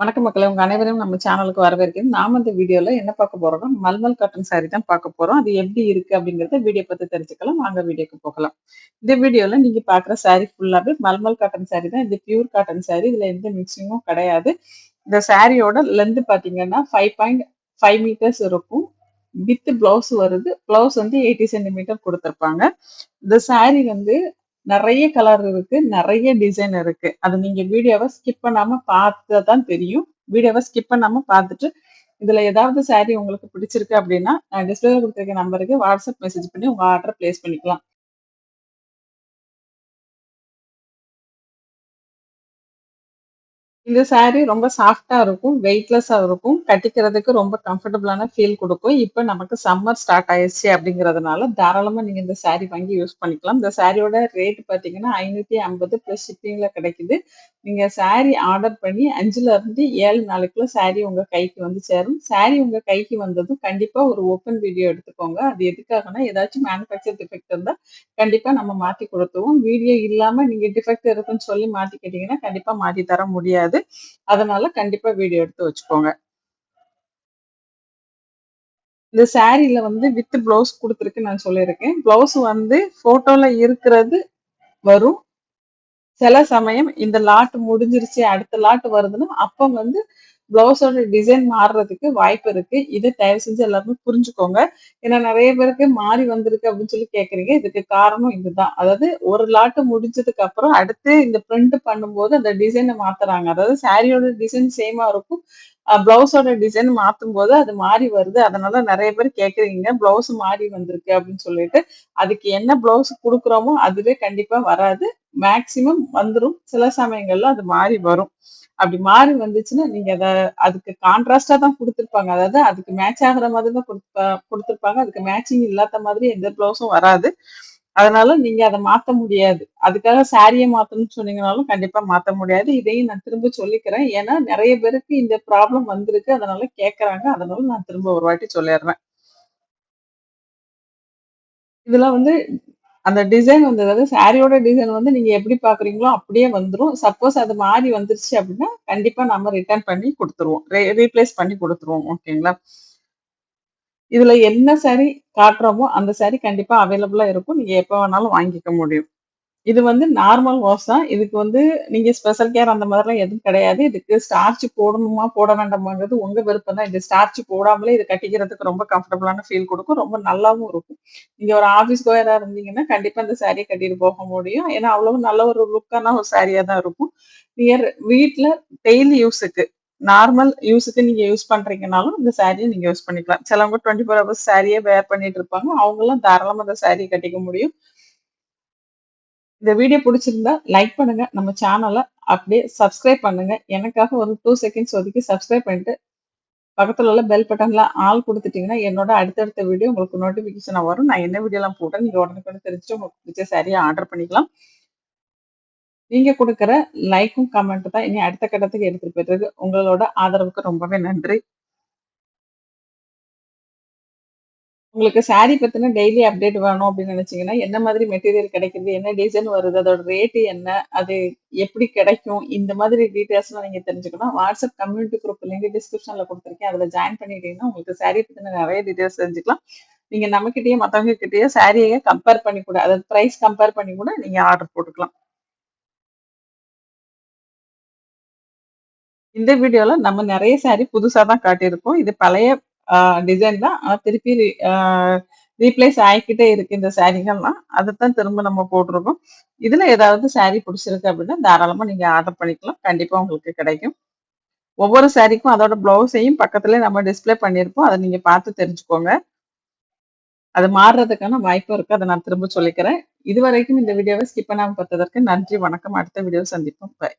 வணக்கம் மக்களை உங்க அனைவரும் நம்ம சேனலுக்கு வரவேற்கிறது நாம இந்த வீடியோல என்ன பார்க்க போறோம்னா, மல்மல் காட்டன் சாரி தான் பார்க்க போறோம். அது எப்படி இருக்கு அப்படிங்கிறத வீடியோ பார்த்து தெரிஞ்சுக்கலாம். வாங்க வீடியோக்கு போகலாம். இந்த வீடியோல நீங்க பார்க்குற சாரி ஃபுல்லாவே மல்மல் காட்டன் சாரி தான். இது பியூர் காட்டன் சாரி. இதுல எந்த மிக்ஸிங்கும் கிடையாது. இந்த சாரியோட லென்த் பார்த்தீங்கன்னா 5.5 மீட்டர்ஸ் இருக்கும். வித் பிளவுஸ் வருது. பிளவுஸ் வந்து 80 சென்டிமீட்டர் கொடுத்துருப்பாங்க இந்த சாரி வந்து நிறைய கலர் இருக்கு. நிறைய டிசைன் இருக்கு. அது நீங்க வீடியோவை ஸ்கிப் பண்ணாம பார்த்தா தான் தெரியும். வீடியோவை ஸ்கிப் பண்ணாம பார்த்துட்டு, இதுல ஏதாவது சாரி உங்களுக்கு பிடிச்சிருக்கு அப்படின்னா, நான் டிஸ்ப்ளேல குடுத்திருக்க நம்பருக்கு வாட்ஸ்அப் மெசேஜ் பண்ணி உங்க ஆர்டர் பிளேஸ் பண்ணிக்கலாம். இந்த சாரி ரொம்ப சாஃப்டா இருக்கும். வெயிட்லெஸ்ஸா இருக்கும். கட்டிக்கிறதுக்கு ரொம்ப கம்ஃபர்டபுளான ஃபீல் குடுக்கும். இப்ப நமக்கு சம்மர் ஸ்டார்ட் ஆயிருச்சு அப்படிங்கிறதுனால, தாராளமா நீங்க இந்த சாரி வாங்கி யூஸ் பண்ணிக்கலாம். இந்த சாரியோட ரேட் பார்த்தீங்கன்னா, 550 பிளஸ் ஷிப்பிங்ல கிடைக்குது. நீங்கள் சாரீ ஆர்டர் பண்ணி 5லருந்து 7 நாளுக்குள்ள சாரீ உங்கள் கைக்கு வந்து சேரும். சாரீ உங்கள் கைக்கு வந்ததும் கண்டிப்பாக ஒரு ஓப்பன் வீடியோ எடுத்துக்கோங்க. அது எதுக்காகன்னா, ஏதாச்சும் மேனுஃபேக்சர் டிஃபெக்ட் இருந்தால் கண்டிப்பாக நம்ம மாற்றி கொடுத்துருவோம் வீடியோ இல்லாமல் நீங்கள் டிஃபெக்ட் இருக்குன்னு சொல்லி மாற்றிக்கிட்டீங்கன்னா கண்டிப்பாக மாற்றி தர முடியாது. அதனால கண்டிப்பாக வீடியோ எடுத்து வச்சுக்கோங்க. இந்த சாரில வந்து வித் பிளவுஸ் கொடுத்துருக்கு நான் சொல்லியிருக்கேன். பிளவுஸ் வந்து ஃபோட்டோவில் இருக்கிறது வரும். சில சமயம் இந்த லாட் முடிஞ்சிருச்சு, அடுத்த லாட் வருதுன்னா, அப்போ வந்து பிளவுஸோட டிசைன் மாறுறதுக்கு வாய்ப்பு இருக்கு. இதை தயவு செஞ்சு எல்லாருமே புரிஞ்சுக்கோங்க. ஏன்னா நிறைய பேருக்கு மாறி வந்திருக்கு அப்படின்னு சொல்லி கேட்குறீங்க இதுக்கு காரணம் இதுதான். அதாவது ஒரு லாட்டு முடிஞ்சதுக்கு அப்புறம் அடுத்து இந்த பிரிண்ட் பண்ணும்போது அந்த டிசைனை மாத்துறாங்க. அதாவது சாரியோட டிசைன் சேமா இருக்கும். பிளவுஸோட டிசைன் மாத்தும்போது அது மாறி வருது. அதனால நிறைய பேர் கேட்குறீங்க பிளவுஸ் மாறி வந்திருக்கு அப்படின்னு சொல்லிட்டு. அதுக்கு என்ன பிளவுஸ் கொடுக்குறோமோ அதுவே கண்டிப்பாக வராது. மேக்சிமம் வந்துடும் சில சமயங்கள்ல அது மாறி வரும். அப்படி மாறி வந்துச்சுன்னா, நீங்க அதை அதுக்கு கான்ட்ராஸ்டா தான் கொடுத்துருப்பாங்க அதாவது அதுக்கு மேட்ச் ஆகுற மாதிரி தான் குடுப்ப கொடுத்துருப்பாங்க அதுக்கு மேட்சிங் இல்லாத மாதிரி எந்த பிளவுஸும் வராது. அதனால நீங்க அதை மாத்த முடியாது. அதுக்காக சாரியை மாத்தணும்னு சொன்னீங்கனாலும் கண்டிப்பா மாத்த முடியாது. இதையும் நான் திரும்ப சொல்லிக்கிறேன். ஏன்னா நிறைய பேருக்கு இந்த ப்ராப்ளம் வந்திருக்கு. அதனால கேட்கறாங்க. அதனால நான் திரும்ப ஒரு வாட்டி சொல்லிடுறேன் இதுல வந்து அந்த டிசைன் வந்து அதாவது சாரியோட டிசைன் வந்து நீங்க எப்படி பார்க்குறீங்களோ அப்படியே வந்துரும். சப்போஸ் அது மாறி வந்துருச்சு அப்படின்னா, கண்டிப்பா நம்ம ரிட்டர்ன் பண்ணி குடுத்துருவோம். ரீப்ளேஸ் பண்ணி குடுத்துருவோம். ஓகேங்களா? இதுல என்ன சாரி காட்டுறோமோ, அந்த சாரி கண்டிப்பா அவைலபிளாக இருக்கும். நீங்க எப்போ வேணாலும் வாங்கிக்க முடியும். இது வந்து நார்மல் வாஷ் தான். இதுக்கு வந்து நீங்க ஸ்பெஷல் கேர் அந்த மாதிரிலாம் எதுவும் கிடையாது. இதுக்கு ஸ்டார்ச் போடணுமா, போட வேண்டாமாங்கிறது உங்க விருப்பம் தான். இது ஸ்டார்ச் போடாமலே இது கட்டிக்கிறதுக்கு ரொம்ப கம்ஃபர்டபுளான ஃபீல் கொடுக்கும் ரொம்ப நல்லாவும் இருக்கும். நீங்க ஒரு ஆஃபீஸ் கோயராக இருந்தீங்கன்னா, கண்டிப்பா இந்த சாரியை கட்டிட்டு போக முடியும். ஏன்னா, அவ்வளவு நல்ல ஒரு லுக்கான ஒரு சாரியா தான் இருக்கும். நியர் வீட்டில் டெய்லி யூஸுக்கு நார்மல் யூஸுக்கு நீங்க யூஸ் பண்றீங்கனாலும், இந்த சாரியை நீங்க யூஸ் பண்ணிக்கலாம். சிலவங்க 24 ஹவர்ஸ் சாரியே வேர் பண்ணிட்டு இருப்பாங்க. அவங்களாம் தாராளமா இந்த சாரியை கட்டிக்க முடியும். இந்த வீடியோ பிடிச்சிருந்தா லைக் பண்ணுங்க. நம்ம சேனலை அப்படியே சப்ஸ்கிரைப் பண்ணுங்க. எனக்காக ஒரு டூ செகண்ட்ஸ் ஒதுக்கி சப்ஸ்கிரைப் பண்ணிட்டு, பக்கத்துல உள்ள பெல் பட்டன்ல ஆல் கொடுத்துட்டீங்கன்னா என்னோட அடுத்தடுத்த வீடியோ உங்களுக்கு நோட்டிஃபிகேஷனா வரும். நான் என்ன வீடியோலாம் போட்டேன் நீங்க உடனுக்குடன் தெரிஞ்சுட்டு உங்களுக்கு பிடிச்ச சாரிய ஆர்டர் பண்ணிக்கலாம். நீங்க கொடுக்குற லைக்கும், கமெண்ட் தான் இனி அடுத்த கட்டத்துக்கு எடுத்துட்டு போயிட்டுருக்கு. உங்களோட ஆதரவுக்கு ரொம்பவே நன்றி. உங்களுக்கு சாரி பத்தின டெய்லி அப்டேட் வேணும் அப்படின்னு நினைச்சீங்கன்னா, என்ன மாதிரி மெட்டீரியல் கிடைக்குது? என்ன டிசைன் வருது? அதோட ரேட்டு என்ன? அது எப்படி கிடைக்கும்? இந்த மாதிரி டீட்டெயில்ஸ்லாம் நீங்க தெரிஞ்சுக்கணும். வாட்ஸ்அப் கம்யூனிட்டி குரூப் லிங்க் டிஸ்கிரிப்ஷன்ல கொடுத்துருக்கேன் அதுல ஜாயின் பண்ணிட்டீங்கன்னா, உங்களுக்கு சாரி பத்தின நிறைய டீட்டெயில்ஸ் தெரிஞ்சுக்கலாம். நீங்க நம்மகிட்டயே மத்தவங்க கிட்டயே சாரியை கம்பேர் பண்ணி கூட அதாவது பிரைஸ் கம்பேர் பண்ணி கூட நீங்க ஆர்டர் போட்டுக்கலாம். இந்த வீடியோல நம்ம நிறைய சாரி புதுசா தான் காட்டியிருக்கோம். இது பழைய டிசைன் தான். ஆனா திருப்பி ரீப்ளேஸ் ஆகிக்கிட்டே இருக்கு இந்த சாரிகள்லாம். அதத்தான் திரும்ப நம்ம போட்டிருக்கோம் இதுல ஏதாவது சாரி பிடிச்சிருக்கு அப்படின்னா, தாராளமா நீங்க ஆர்டர் பண்ணிக்கலாம். கண்டிப்பா உங்களுக்கு கிடைக்கும். ஒவ்வொரு சாரிக்கும் அதோட ப்ளவுஸையும் பக்கத்திலேயே நம்ம டிஸ்பிளே பண்ணியிருப்போம். அதை நீங்க பார்த்து தெரிஞ்சுக்கோங்க. அது மாறுறதுக்கான வாய்ப்பு இருக்கு. அதை நான் திரும்ப சொல்லிக்கிறேன். இதுவரைக்கும் இந்த வீடியோவை ஸ்கிப் பண்ணாமல் பார்த்ததற்கு நன்றி, வணக்கம். அடுத்த வீடியோ சந்திப்போம். பாய்.